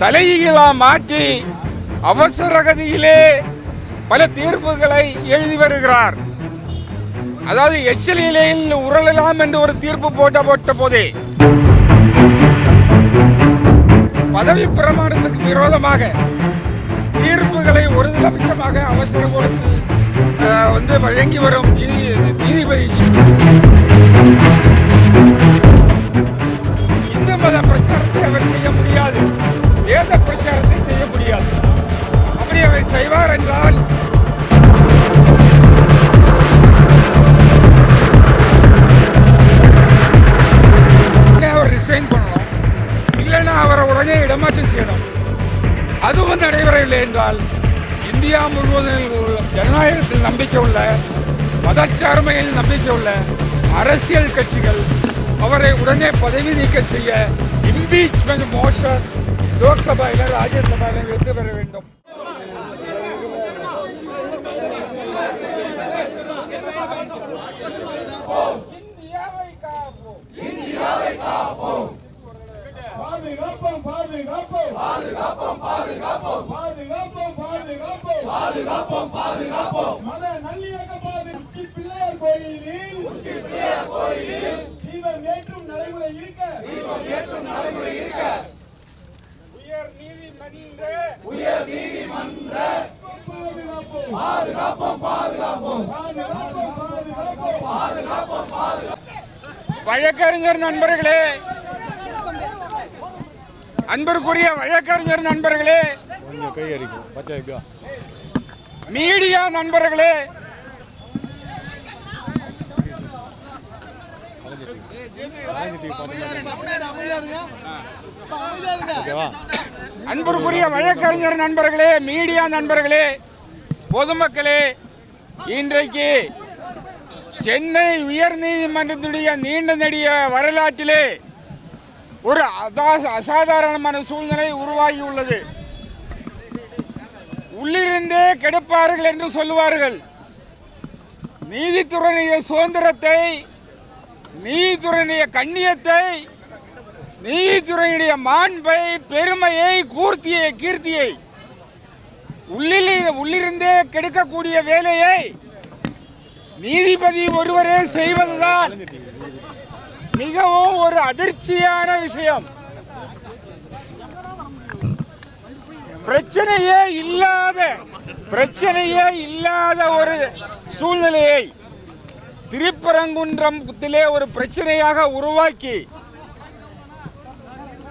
தலையீழா மாற்றி அவசர கதியிலே பல தீர்ப்புகளை எழுதி வருகிறார். அதாவது எச்சல் உரளலாம் என்று ஒரு தீர்ப்பு போட்ட போட்ட போதே பதவி பிரமாணத்துக்கு விரோதமாக தீர்ப்புகளை ஒரு அவசர அவசரம் வந்து வழங்கி வரும் இந்தியா முழுவதும் ஜனநாயகத்தில் நம்பிக்கை உள்ள மதச்சார்மையில் நம்பிக்கை உள்ள அரசியல் கட்சிகள் அவரை உடனே பதவி நீக்கம் செய்ய இம்பீச்மெண்ட் மோஷன் லோக்சபாவில் ராஜ்யசபாவில் எடுத்து பெற வேண்டும் இந்தியாவை காப்போம் பாதுகாப்போம் பாதுகாப்போம் பாதுகாப்போம் பாதுகாப்போம் பாதுகாப்போம் பாதுகாப்போம் பாதுகாப்போம். மத நல்லிணக்க பாது. உச்சி பிள்ளையார் கோயிலில் உச்சி பிள்ளையார் கோயிலில் தீபம் ஏற்றும் நடைமுறை இருக்க. தீபம் ஏற்றும் நடைமுறை இருக்க. உயர் நீதிமன்ற உயர் நீதிமன்ற பாதுகாப்போம். பாதுகாப்போம் பாதுகாப்போம். பாதுகாப்போம் பாதுகாப்போம். பாதுகாப்போம் பாதுகாப்போம். வழக்கறிஞர் நண்பர்களே அன்பிற்குரிய வழக்கறிஞர் நண்பர்களே. கொஞ்சம் கை அடிக்கும் பச்சை எப்படியா மீடியா நண்பர்களே அன்புக்குரிய வழக்கறிஞர் நண்பர்களே மீடியா நண்பர்களே பொதுமக்களே இன்றைக்கு சென்னை உயர்நீதிமன்றத்துடைய நீண்ட நெடிய வரலாற்றிலே ஒரு அசாதாரணமான சூழ்நிலை உருவாகியுள்ளது. உள்ளிருந்தே கெடுப்பார்கள் என்று சொல்லுவார்கள். நீதித்துறையினுடைய சுதந்திரத்தை நீதித்துறையினுடைய கண்ணியத்தை நீதித்துறையினுடைய மாண்பை பெருமையை கூர்த்தியை கீர்த்தியை உள்ளில் உள்ளிருந்தே கெடுக்கக்கூடிய வேலையை நீதிபதி ஒருவரே செய்வதுதான். மிகவும் ஒரு அதிர்ச்சியான விஷயம். பிரச்சனையே இல்லாத பிரச்சனையே இல்லாத ஒரு சூழ்நிலையை திருப்பரங்குன்றத்திலே ஒரு பிரச்சனையாக உருவாக்கி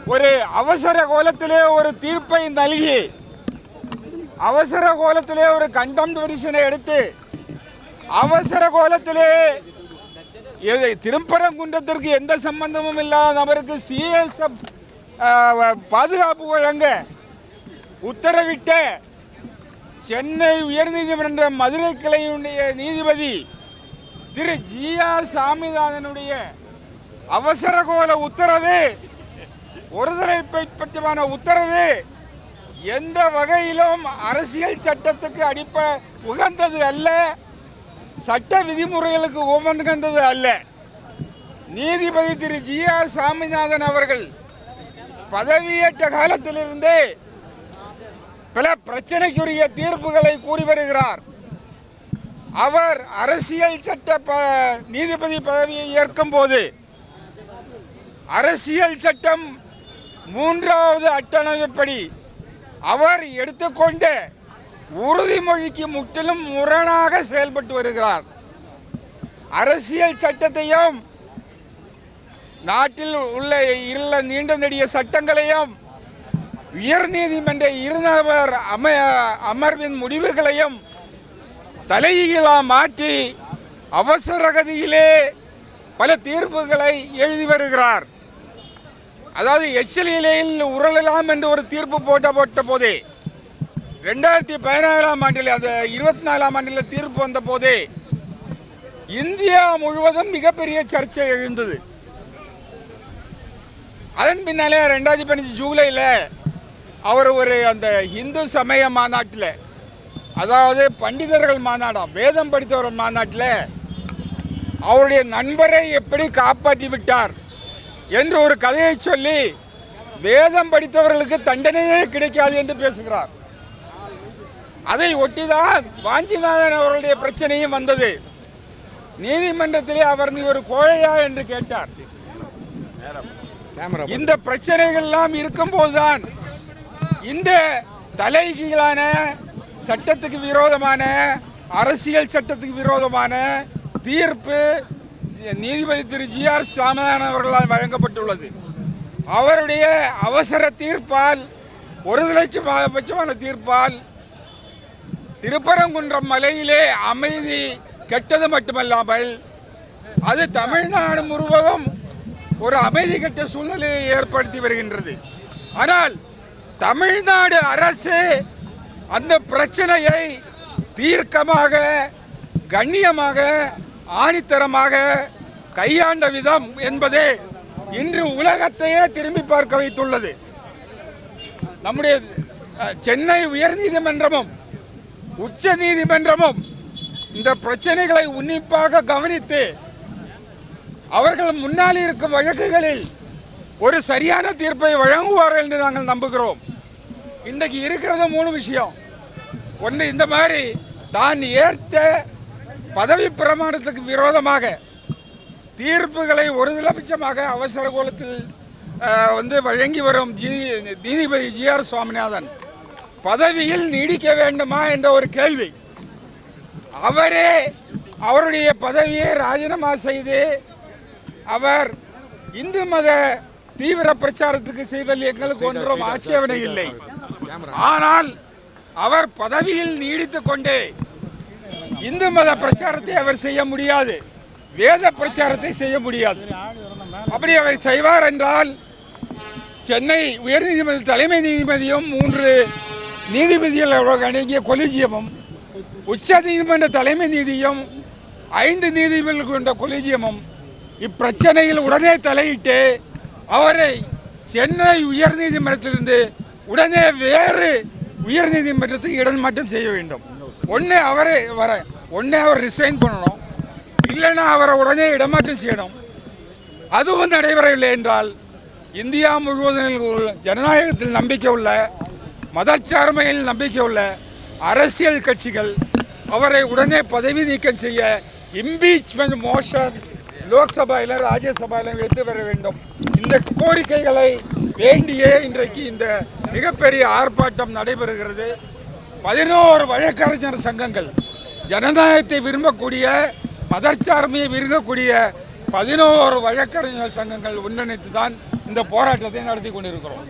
ஒரு அவசர கோலத்திலே ஒரு தீர்ப்பை நல்கி அவசர கோலத்திலே ஒரு கண்டம் வரிசனை எடுத்து அவசர கோலத்திலே திருப்பரங்குன்றத்திற்கு எந்த சம்பந்தமும் இல்லாத நபருக்கு சிஎஸ்எஃப் பாதுகாப்பு வழங்க உத்தரவிட்ட சென்னை உயர்நீதிமன்ற மதுரை கிளையினுடைய நீதிபதி திரு ஜி ஆர் சாமிநாதனுடைய அவசர கோல உத்தரவு ஒருதலை பட்சமான உத்தரவு எந்த வகையிலும் அரசியல் சட்டத்துக்கு அடிப்ப உகந்தது அல்ல சட்ட விதிமுறைகளுக்கு உகந்தது அல்ல. நீதிபதி திரு ஜி ஆர் சாமிநாதன் அவர்கள் பதவியேற்ற காலத்திலிருந்தே பல பிரச்சனைக்குரிய தீர்ப்புகளை கூறி வருகிறார். அவர் அரசியல் சட்ட ப- நீதிபதி பதவியை ஏற்கும் போது அரசியல் சட்டம் மூன்றாவது அட்டணவிப்படி அவர் எடுத்துக்கொண்ட உறுதிமொழிக்கு முற்றிலும் முரணாக செயல்பட்டு வருகிறார். அரசியல் சட்டத்தையும் நாட்டில் உள்ள உள்ள நீண்ட நெடிய சட்டங்களையும் உயர்நீதிமன்ற இருநபர் அம அமர்வின் முடிவுகளையும் தலையீழாக மாற்றி அவசர கதியிலே பல தீர்ப்புகளை எழுதி வருகிறார். அதாவது எச்சல் இலையில் உரளலாம் என்று ஒரு தீர்ப்பு போட்ட போட்ட போதே ரெண்டாயிரத்தி பதினாலாம் ஆண்டில் அது இருபத்தி நாலாம் ஆண்டில் தீர்ப்பு வந்த போதே இந்தியா முழுவதும் மிகப்பெரிய சர்ச்சை எழுந்தது. அதன் பின்னாலே ரெண்டாயிரத்தி பதினஞ்சு ஜூலையில் அவர் ஒரு அந்த இந்து சமய மாநாட்டில் அதாவது பண்டிதர்கள் மாநாடாம் வேதம் படித்தவர் மாநாட்டில் அவருடைய நண்பரை எப்படி காப்பாற்றி விட்டார் என்று ஒரு கதையை சொல்லி வேதம் படித்தவர்களுக்கு தண்டனையே கிடைக்காது என்று பேசுகிறார். அதை ஒட்டிதான் வாஞ்சிநாதன் அவர்களுடைய பிரச்சனையும் வந்தது. நீதிமன்றத்திலே அவர் நீ ஒரு கோழையா என்று கேட்டார். இந்த பிரச்சனைகள் எல்லாம் இருக்கும்போதுதான் இந்த தலைகீழான சட்டத்துக்கு விரோதமான அரசியல் சட்டத்துக்கு விரோதமான தீர்ப்பு நீதிபதி திரு ஜி ஆர் சாமிநாதன் அவர்களால் வழங்கப்பட்டுள்ளது. அவருடைய அவசர தீர்ப்பால் ஒரு லட்சம் பட்சமான தீர்ப்பால் திருப்பரங்குன்றம் மலையிலே அமைதி கெட்டது மட்டுமல்லாமல் அது தமிழ்நாடு முழுவதும் ஒரு அமைதி கெட்ட சூழ்நிலையை ஏற்படுத்தி வருகின்றது. ஆனால் தமிழ்நாடு அரசு அந்த பிரச்சனையை தீர்க்கமாக கண்ணியமாக ஆணித்தரமாக கையாண்ட விதம் என்பதே இன்று உலகத்தையே திரும்பி பார்க்க வைத்துள்ளது. நம்முடைய சென்னை உயர்நீதிமன்றமும் உச்ச நீதிமன்றமும் இந்த பிரச்சனைகளை உன்னிப்பாக கவனித்து அவர்கள் முன்னால் இருக்கும் வழக்குகளில் ஒரு சரியான தீர்ப்பை வழங்குவார்கள் என்று நாங்கள் நம்புகிறோம். இன்றைக்கு இருக்கிறது மூணு விஷயம். ஒன்று இந்த மாதிரி தான் ஏற்ற பதவி பிரமாணத்துக்கு விரோதமாக தீர்ப்புகளை ஒரு லட்சமாக அவசர கோலத்தில் வந்து வழங்கி வரும் நீதிபதி ஜி ஆர் சுவாமிநாதன் பதவியில் நீடிக்க வேண்டுமா என்ற ஒரு கேள்வி. அவரே அவருடைய பதவியை ராஜினாமா செய்து அவர் இந்து மத தீவிர பிரச்சாரத்துக்கு செய்வதில் எங்களுக்கு ஒன்றும் ஆட்சேபனை இல்லை ஆனால் அவர் பதவியில் நீடித்துக் கொண்டே இந்து மத பிரச்சாரத்தை அவர் செய்ய முடியாது. வேத பிரச்சாரத்தை செய்ய முடியாது. அப்படி அவர் செய்வார் என்றால் சென்னை உயர்நீதிமன்ற தலைமை நீதிபதியும் மூன்று நீதிபதிகள் அடங்கிய கொலிஜியமும் உச்ச நீதிமன்ற தலைமை நீதியும் ஐந்து நீதிபதிகள் கொண்ட கொலிஜியமும் இப்பிரச்சனையில் உடனே தலையிட்டு அவரை சென்னை உயர்நீதிமன்றத்திலிருந்து உடனே வேறு உயர்நீதிமன்றத்துக்கு இடமாற்றம் செய்ய வேண்டும். ஒன்று அவரை வர ஒன்று அவர் ரிசைன் பண்ணணும். இல்லைன்னா அவரை உடனே இடமாற்றம் செய்யணும். அதுவும் நடைபெறவில்லை என்றால் இந்தியா முழுவதும் ஜனநாயகத்தில் நம்பிக்கை உள்ள மதச்சார்மையில் நம்பிக்கை உள்ள அரசியல் கட்சிகள் அவரை உடனே பதவி நீக்கம் செய்ய இம்பீச்மெண்ட் மோஷன் லோக்சபையில் ராஜ்யசபையில் எடுத்து வர வேண்டும். இந்த கோரிக்கைகளை வேண்டியே இன்றைக்கு இந்த மிகப்பெரிய ஆர்ப்பாட்டம் நடைபெறுகிறது. பதினோரு வழக்கறிஞர் சங்கங்கள் ஜனநாயகத்தை விரும்பக்கூடிய மதச்சார்மையை விரும்பக்கூடிய பதினோரு வழக்கறிஞர் சங்கங்கள் ஒன்றிணைத்து தான் இந்த போராட்டத்தை நடத்தி கொண்டிருக்கிறோம்.